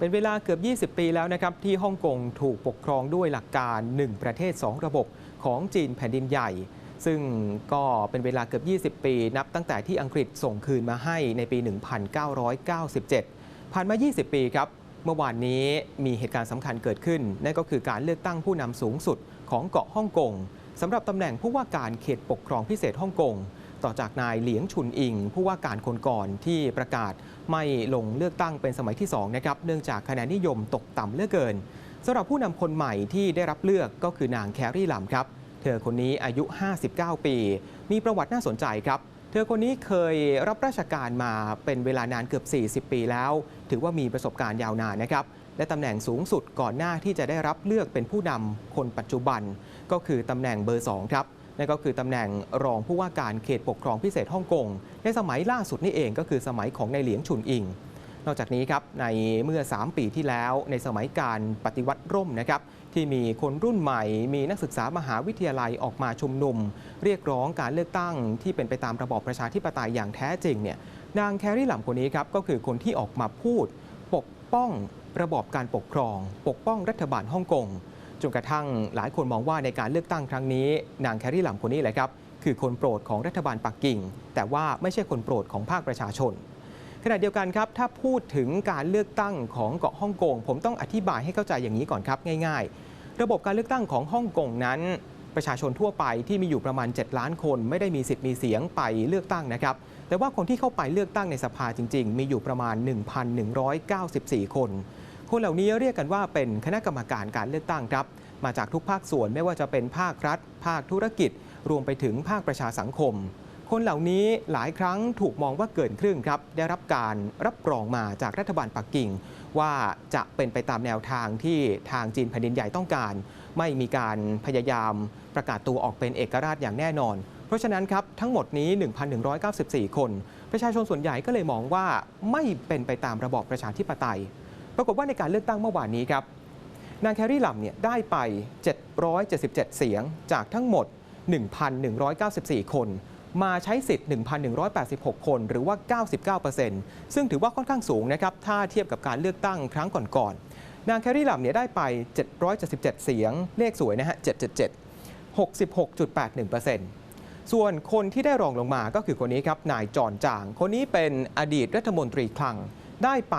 เป็นเวลาเกือบ 20 ปีแล้วนะครับที่ฮ่องกงถูกปกครองด้วยหลักการ 1 ประเทศ 2 ระบบของจีนแผ่นดินใหญ่ ซึ่งก็เป็นเวลาเกือบ 20 ปี นับตั้งแต่ที่อังกฤษส่งคืนมาให้ในปี 1997 ผ่านมา 20 ปีครับ เมื่อวานนี้มีเหตุการณ์สำคัญเกิดขึ้น นั่นก็คือการเลือกตั้งผู้นำสูงสุดของเกาะฮ่องกงสำหรับตำแหน่งผู้ว่าการเขตปกครองพิเศษฮ่องกง ต่อจากนายเหลียงชุนอิง ผู้ว่าการคนก่อนที่ประกาศไม่ลงเลือกตั้งเป็นสมัยที่2นะครับเนื่องจากคะแนนนิยมตกต่ำเลือกเกินสำหรับผู้นำคนใหม่ที่ได้รับเลือกก็คือนางแครี่ลำครับ เธอคนนี้อายุ 59 ปี มีประวัติน่าสนใจครับ เธอคนนี้เคยรับราชการมาเป็นเวลานานเกือบ 40 ปีแล้ว ถือว่ามีประสบการณ์ยาวนานนะครับและตำแหน่งสูงสุดก่อนหน้าที่จะได้รับเลือกเป็นผู้นำคนปัจจุบัน ก็คือตำแหน่งเบอร์ 2 ครับ นั่นก็คือตำแหน่งรองผู้ว่าการเขตปกครองพิเศษฮ่องกง ในสมัยล่าสุดนี่เองก็คือสมัยของนายเหลียงชุนอิง นอกจากนี้ครับในเมื่อ 3 ปีที่แล้ว ในสมัยการปฏิวัติร่มนะครับที่มีคนรุ่นใหม่ มีนักศึกษามหาวิทยาลัยออกมาชุมนุม เรียกร้องการเลือกตั้งที่เป็นไปตามระบอบประชาธิปไตยอย่างแท้จริงเนี่ยนางแครี่หล่ำคนนี้ครับก็คือคนที่ออกมาพูด ปกป้องระบอบการปกครอง ปกป้องรัฐบาลฮ่องกง จนกระทั่งหลายคนมองว่าในการเลือกตั้งครั้งนี้ นางแครี่หล่ำคนนี้แหละครับคือคนโปรดของรัฐบาลปักกิ่ง แต่ว่าไม่ใช่คนโปรดของภาคประชาชนขณะเดียวกันครับ ถ้าพูดถึงการเลือกตั้งของเกาะฮ่องกง ผมต้องอธิบายให้เข้าใจอย่างนี้ก่อนครับง่ายๆ ระบบการเลือกตั้งของฮ่องกงนั้น ประชาชนทั่วไปที่มีอยู่ประมาณ 7 ล้านคน ไม่ได้มีสิทธิ์มีเสียงไปเลือกตั้งนะครับ แต่ว่าคนที่เข้าไปเลือกตั้งในสภาจริง ๆ มีอยู่ประมาณ 1,194 คน คนเหล่านี้เรียกกันว่าเป็นคณะกรรมการการเลือกตั้งครับ มาจากทุกภาคส่วนไม่ว่าจะเป็นภาครัฐ ภาคธุรกิจ รวมไปถึงภาคประชาสังคม คนเหล่านี้หลายครั้งถูกมองว่าเกินครึ่งครับ ได้รับการรับรองมาจากรัฐบาลปักกิ่ง ว่าจะเป็นไปตามแนวทางที่ทางจีนแผ่นดินใหญ่ต้องการ ไม่มีการพยายามประกาศตัวออกเป็นเอกราชอย่างแน่นอนเพราะฉะนั้นครับ ทั้งหมดนี้ 1,194 คน ประชาชนส่วนใหญ่ก็เลยมองว่าไม่เป็นไปตามระบอบประชาธิปไตย ปรากฏว่าในการเลือกตั้งเมื่อวานนี้ครับนางแครี่ลัมเนี่ยได้ไป 777 เสียงจากทั้งหมด 1,194 คน มาใช้สิทธิ์ 1,186 คน หรือว่า 99%ซึ่งถือว่าค่อนข้างสูงนะครับถ้าเทียบกับการเลือกตั้งครั้งก่อนๆนางแครี่ลัมเนี่ยได้ไป 777 เสียง เลขสวยนะฮะ 777 66.81%ส่วนคนที่ได้รองลงมาก็คือคนนี้ครับ นายจอนจาง คนนี้เป็นอดีตรัฐมนตรีคลัง ได้ไป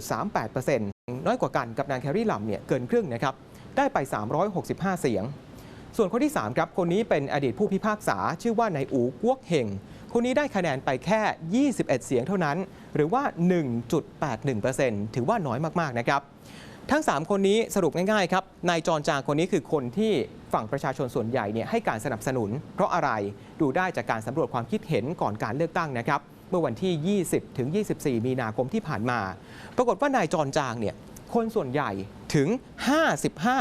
31.38%น้อยกว่ากันกับนางแครี่ลัมเนี่ยเกินครึ่งนะครับ ได้ไป 365 เสียง ส่วนคนที่ 3 ครับ คนนี้เป็นอดีตผู้พิพากษาชื่อว่านายอูกวกเฮงคนนี้ได้คะแนนไปแค่ 21 เสียงเท่านั้น หรือว่า 1.81%ถือว่าน้อยมากๆนะครับ ทั้ง 3 คนนี้สรุปง่ายๆครับ นายจรจางคนนี้คือคนที่ฝั่งประชาชนส่วนใหญ่เนี่ยให้การสนับสนุน เพราะอะไรดูได้จากการสำรวจความคิดเห็นก่อนการเลือกตั้งนะครับ เมื่อวันที่ 20 ถึง 24 มีนาคมที่ผ่านมา ปรากฏว่านายจรจางเนี่ยคนส่วนใหญ่ถึง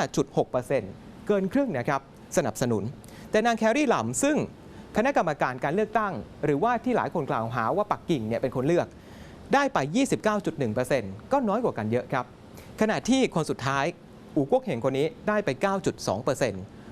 55.6%เกินครึ่งนะครับสนับสนุน แต่นางแครี่หล่ำซึ่งคณะกรรมการการเลือกตั้ง หรือว่าที่หลายคนกล่าวหาว่าปักกิ่งเนี่ยเป็นคนเลือก ได้ไป 29.1%ก็น้อยกว่ากันเยอะครับ ขณะที่คนสุดท้าย อูกวกเหงคนนี้ได้ไป 9.2%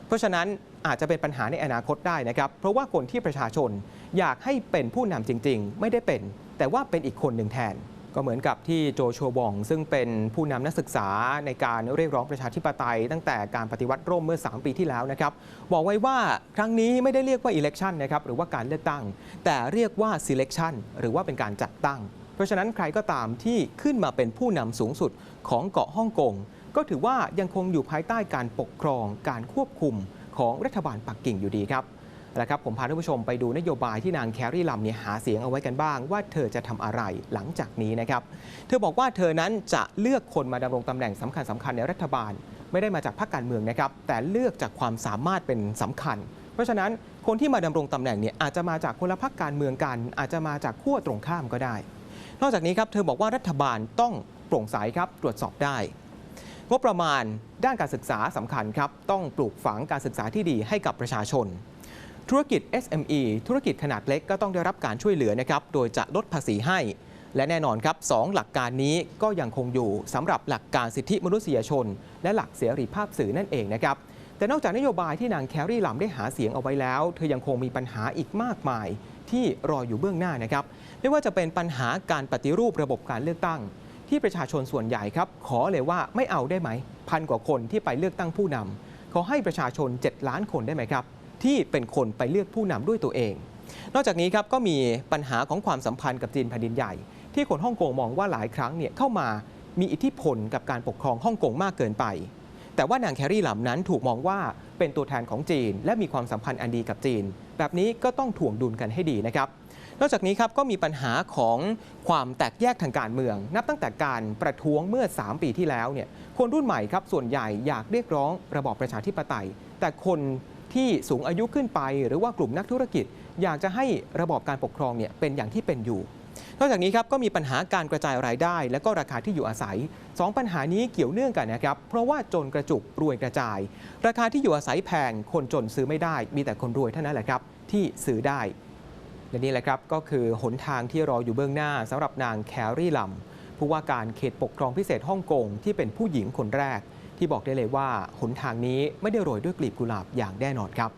เพราะฉะนั้น อาจจะเป็นปัญหาในอนาคตได้นะครับ เพราะว่าคนที่ประชาชนอยากให้เป็นผู้นำจริง ๆ ไม่ได้เป็น แต่ว่าเป็นอีกคนหนึ่งแทน ก็เหมือนกับที่โจชัวบอง ซึ่งเป็นผู้นำนักศึกษาในการเรียกร้องประชาธิปไตย ตั้งแต่การปฏิวัติร่มเมื่อ 3 ปีที่แล้วนะครับบอกไว้ว่าครั้งนี้ไม่ได้เรียกว่า election นนะครับหรือว่าการเลือกตั้ง แต่เรียกว่า selection หรือว่าเป็นการจัดตั้ง เพราะฉะนั้นใครก็ตามที่ขึ้นมาเป็นผู้นำสูงสุดของเกาะฮ่องกงก็ถือว่ายังคงอยู่ภายใต้การปกครองการควบคุม ของรัฐบาลปักกิ่งอยู่ดีครับแล้วครับผมพาท่านผู้ชมไปดูนโยบายที่นางแครี่ลัมเนี่ยหาเสียงเอาไว้กันบ้าง ว่าเธอจะทำอะไรหลังจากนี้นะครับ เธอบอกว่าเธอนั้นจะเลือกคนมาดำรงตำแหน่งสำคัญสำคัญในรัฐบาล ไม่ได้มาจากพรรคการเมืองนะครับ แต่เลือกจากความสามารถเป็นสำคัญ เพราะฉะนั้นคนที่มาดำรงตำแหน่งเนี่ยอาจจะมาจากคนละพรรคการเมืองกัน อาจจะมาจากขั้วตรงข้ามก็ได้ นอกจากนี้ครับเธอบอกว่ารัฐบาลต้องโปร่งใสครับตรวจสอบได้ งบประมาณด้านการศึกษาสำคัญครับ ต้องปลูกฝังการศึกษาที่ดีให้กับประชาชน ธุรกิจ SME ธุรกิจขนาดเล็กก็ต้องได้รับการช่วยเหลือนะครับ โดยจะลดภาษีให้ และแน่นอนครับสองหลักการนี้ก็ยังคงอยู่สำหรับหลักการสิทธิมนุษยชน และหลักเสรีภาพสื่อนั่นเองนะครับแต่นอกจากนโยบายที่นางแครี่ลำได้หาเสียงเอาไว้แล้ว เธอยังคงมีปัญหาอีกมากมายที่รออยู่เบื้องหน้านะครับ ไม่ว่าจะเป็นปัญหาการปฏิรูประบบการเลือกตั้ง ที่ประชาชนส่วนใหญ่ครับ ขอเลยว่าไม่เอาได้ไหม พันกว่าคนที่ไปเลือกตั้งผู้นำขอให้ประชาชน 7 ล้านคนได้ไหมครับ ที่เป็นคนไปเลือกผู้นำด้วยตัวเอง นอกจากนี้ครับก็มีปัญหาของความสัมพันธ์กับจีนแผ่นดินใหญ่ ที่คนฮ่องกงมองว่าหลายครั้งเนี่ยเข้ามามีอิทธิพลกับการปกครองฮ่องกงมากเกินไป แต่ว่านางแครี่หลำนั้นถูกมองว่าเป็นตัวแทนของจีน และมีความสัมพันธ์อันดีกับจีน แบบนี้ก็ต้องถ่วงดุลกันให้ดีนะครับ นอกจากนี้ครับก็มีปัญหาของความแตกแยกทางการเมือง นับตั้งแต่การประท้วงเมื่อ 3 ปีที่แล้วเนี่ยคนรุ่นใหม่ครับส่วนใหญ่อยากเรียกร้องระบอบประชาธิปไตย แต่คนที่สูงอายุขึ้นไป หรือว่ากลุ่มนักธุรกิจ อยากจะให้ระบอบการปกครองเนี่ยเป็นอย่างที่เป็นอยู่นอกจากนี้ครับก็มีปัญหาการกระจายรายได้ และก็ราคาที่อยู่อาศัยสองปัญหานี้เกี่ยวเนื่องกันนะครับ เพราะว่าจนกระจุกรวยกระจาย ราคาที่อยู่อาศัยแพงคนจนซื้อไม่ได้ มีแต่คนรวยเท่านั้นแหละครับที่ซื้อได้ และนี่แหละครับก็คือหนทางที่รออยู่เบื้องหน้าสำหรับนางแครี่ลำผู้ว่าการเขตปกครองพิเศษฮ่องกงที่เป็นผู้หญิงคนแรก ที่บอกได้เลยว่าหนทางนี้ไม่ได้โรยด้วยกลีบกุหลาบอย่างแน่นอนครับ